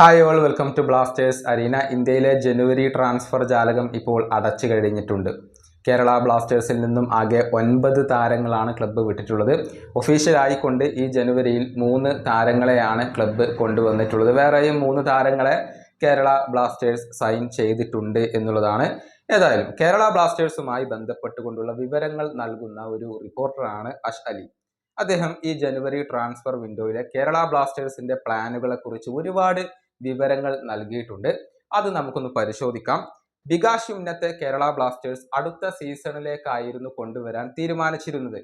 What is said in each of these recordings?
Hi all welcome to Blasters Arena ഇന്ത്യയിലെ ജനുവരി transfer ജാലകം ഇപ്പോൾ അടച്ചു കഴിഞ്ഞിട്ടുണ്ട്. കേരള ബ്ലാസ്റ്റേഴ്സിൽ നിന്നും ആകെ ഒൻപത് താരങ്ങളാണ് ക്ലബ്ബ് വിട്ടിട്ടുള്ളത്. ഒഫീഷ്യലായിക്കൊണ്ട് ഈ ജനുവരിയിൽ മൂന്ന് താരങ്ങളെയാണ് ക്ലബ്ബ് കൊണ്ടുവന്നിട്ടുള്ളത്. വേറെയും മൂന്ന് താരങ്ങളെ കേരള ബ്ലാസ്റ്റേഴ്സ് സൈൻ ചെയ്തിട്ടുണ്ട് എന്നുള്ളതാണ്. ഏതായാലും കേരള ബ്ലാസ്റ്റേഴ്സുമായി ബന്ധപ്പെട്ടുകൊണ്ടുള്ള വിവരങ്ങൾ നൽകുന്ന ഒരു റിപ്പോർട്ടറാണ് അഷ് അലി. അദ്ദേഹം ഈ ജനുവരി ട്രാൻസ്ഫർ വിൻഡോയിലെ കേരള ബ്ലാസ്റ്റേഴ്സിന്റെ പ്ലാനുകളെ കുറിച്ച് ഒരുപാട് വിവരങ്ങൾ നൽകിയിട്ടുണ്ട്. അത് നമുക്കൊന്ന് പരിശോധിക്കാം. ബികാഷ് ഉന്നത്തെ കേരള ബ്ലാസ്റ്റേഴ്സ് അടുത്ത സീസണിലേക്കായിരുന്നു കൊണ്ടുവരാൻ തീരുമാനിച്ചിരുന്നത്.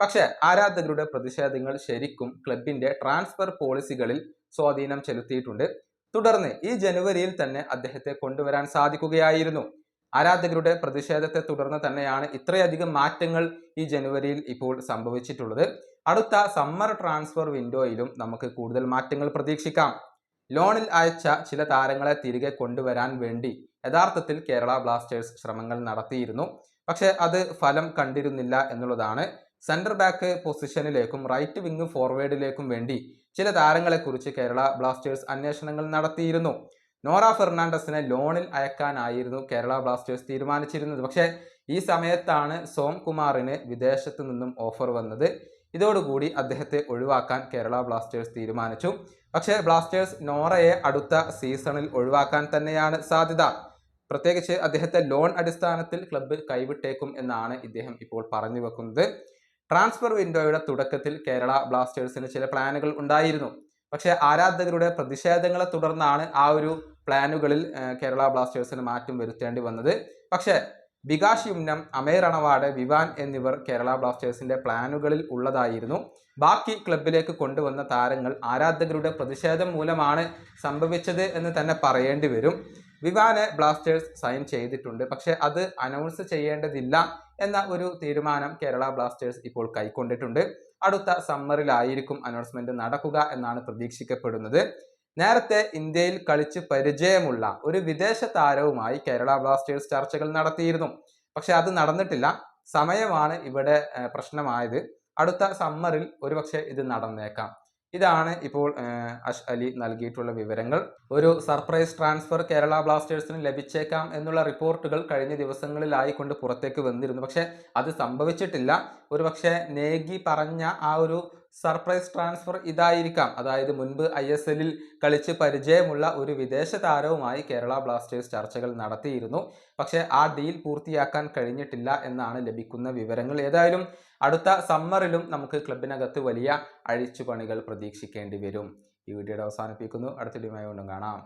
പക്ഷെ ആരാധകരുടെ പ്രതിഷേധങ്ങൾ ശരിക്കും ക്ലബിന്റെ ട്രാൻസ്ഫർ പോളിസികളിൽ സ്വാധീനം ചെലുത്തിയിട്ടുണ്ട്. തുടർന്ന് ഈ ജനുവരിയിൽ തന്നെ അദ്ദേഹത്തെ കൊണ്ടുവരാൻ സാധിക്കുകയായിരുന്നു. ആരാധകരുടെ പ്രതിഷേധത്തെ തുടർന്ന് തന്നെയാണ് ഇത്രയധികം മാറ്റങ്ങൾ ഈ ജനുവരിയിൽ ഇപ്പോൾ സംഭവിച്ചിട്ടുള്ളത്. അടുത്ത സമ്മർ ട്രാൻസ്ഫർ വിൻഡോയിലും നമുക്ക് കൂടുതൽ മാറ്റങ്ങൾ പ്രതീക്ഷിക്കാം. ലോണിൽ അയച്ച ചില താരങ്ങളെ തിരികെ കൊണ്ടുവരാൻ വേണ്ടി യഥാർത്ഥത്തിൽ കേരള ബ്ലാസ്റ്റേഴ്സ് ശ്രമങ്ങൾ നടത്തിയിരുന്നു. പക്ഷെ അത് ഫലം കണ്ടിരുന്നില്ല എന്നുള്ളതാണ്. സെന്റർ ബാക്ക് പൊസിഷനിലേക്കും റൈറ്റ് വിങ് ഫോർവേഡിലേക്കും വേണ്ടി ചില താരങ്ങളെക്കുറിച്ച് കേരള ബ്ലാസ്റ്റേഴ്സ് അന്വേഷണങ്ങൾ നടത്തിയിരുന്നു. നോറ ഫെർണാണ്ടസിനെ ലോണിൽ അയക്കാനായിരുന്നു കേരള ബ്ലാസ്റ്റേഴ്സ് തീരുമാനിച്ചിരുന്നത്. പക്ഷേ ഈ സമയത്താണ് സോം കുമാറിന് വിദേശത്ത് നിന്നും ഓഫർ വന്നത്. ഇതോടുകൂടി അദ്ദേഹത്തെ ഒഴിവാക്കാൻ കേരള ബ്ലാസ്റ്റേഴ്സ് തീരുമാനിച്ചു. പക്ഷേ ബ്ലാസ്റ്റേഴ്സ് നോറയെ അടുത്ത സീസണിൽ ഒഴിവാക്കാൻ തന്നെയാണ് സാധ്യത. പ്രത്യേകിച്ച് അദ്ദേഹത്തെ ലോൺ അടിസ്ഥാനത്തിൽ ക്ലബ്ബ് കൈവിട്ടേക്കും എന്നാണ് ഇദ്ദേഹം ഇപ്പോൾ പറഞ്ഞു വെക്കുന്നത്. ട്രാൻസ്ഫർ വിൻഡോയുടെ തുടക്കത്തിൽ കേരള ബ്ലാസ്റ്റേഴ്സിന് ചില പ്ലാനുകൾ ഉണ്ടായിരുന്നു. പക്ഷേ ആരാധകരുടെ പ്രതിഷേധങ്ങളെ തുടർന്നാണ് ആ ഒരു പ്ലാനുകളിൽ കേരള ബ്ലാസ്റ്റേഴ്സിന് മാറ്റം വരുത്തേണ്ടി വന്നത്. പക്ഷേ ബികാഷ് യുമ്നം അമേർ അണവാട് വിവാൻ എന്നിവർ കേരള ബ്ലാസ്റ്റേഴ്സിന്റെ പ്ലാനുകളിൽ ഉള്ളതായിരുന്നു. ബാക്കി ക്ലബിലേക്ക് കൊണ്ടുവന്ന താരങ്ങൾ ആരാധകരുടെ പ്രതിഷേധം മൂലമാണ് സംഭവിച്ചത് എന്ന് തന്നെ പറയേണ്ടി വരും. വിവാനെ ബ്ലാസ്റ്റേഴ്സ് സൈൻ ചെയ്തിട്ടുണ്ട്. പക്ഷെ അത് അനൗൺസ് ചെയ്യേണ്ടതില്ല എന്ന ഒരു തീരുമാനം കേരള ബ്ലാസ്റ്റേഴ്സ് ഇപ്പോൾ കൈക്കൊണ്ടിട്ടുണ്ട്. അടുത്ത സമ്മറിലായിരിക്കും അനൗൺസ്മെന്റ് നടക്കുക എന്നാണ് പ്രതീക്ഷിക്കപ്പെടുന്നത്. നേരത്തെ ഇന്ത്യയിൽ കളിച്ച് പരിചയമുള്ള ഒരു വിദേശ താരവുമായി കേരള ബ്ലാസ്റ്റേഴ്സ് ചർച്ചകൾ നടത്തിയിരുന്നു. പക്ഷെ അത് നടന്നിട്ടില്ല. സമയമാണ് ഇവിടെ പ്രശ്നമായത്. അടുത്ത സമ്മറിൽ ഒരുപക്ഷെ ഇത് നടന്നേക്കാം. ഇതാണ് ഇപ്പോൾ അഷ് അലി നൽകിയിട്ടുള്ള വിവരങ്ങൾ. ഒരു സർപ്രൈസ് ട്രാൻസ്ഫർ കേരള ബ്ലാസ്റ്റേഴ്സിന് ലഭിച്ചേക്കാം എന്നുള്ള റിപ്പോർട്ടുകൾ കഴിഞ്ഞ ദിവസങ്ങളിലായി കൊണ്ട് പുറത്തേക്ക് വന്നിരുന്നു. പക്ഷെ അത് സംഭവിച്ചിട്ടില്ല. ഒരുപക്ഷെ നേഗി പറഞ്ഞ ആ ഒരു സർപ്രൈസ് ട്രാൻസ്ഫർ ഇതായിരിക്കാം. അതായത് മുൻപ് ഐ എസ് എല്ലിൽ കളിച്ച് പരിചയമുള്ള ഒരു വിദേശ താരവുമായി കേരള ബ്ലാസ്റ്റേഴ്സ് ചർച്ചകൾ നടത്തിയിരുന്നു. പക്ഷേ ആ ഡീൽ പൂർത്തിയാക്കാൻ കഴിഞ്ഞിട്ടില്ല എന്നാണ് ലഭിക്കുന്ന വിവരങ്ങൾ. ഏതായാലും അടുത്ത സമ്മറിലും നമുക്ക് ക്ലബിനകത്ത് വലിയ അഴിച്ചുപണികൾ പ്രതീക്ഷിക്കേണ്ടി വരും. ഈ വീഡിയോയുടെ അവസാനിപ്പിക്കുന്നു. അടുത്ത വീണ്ടും കാണാം.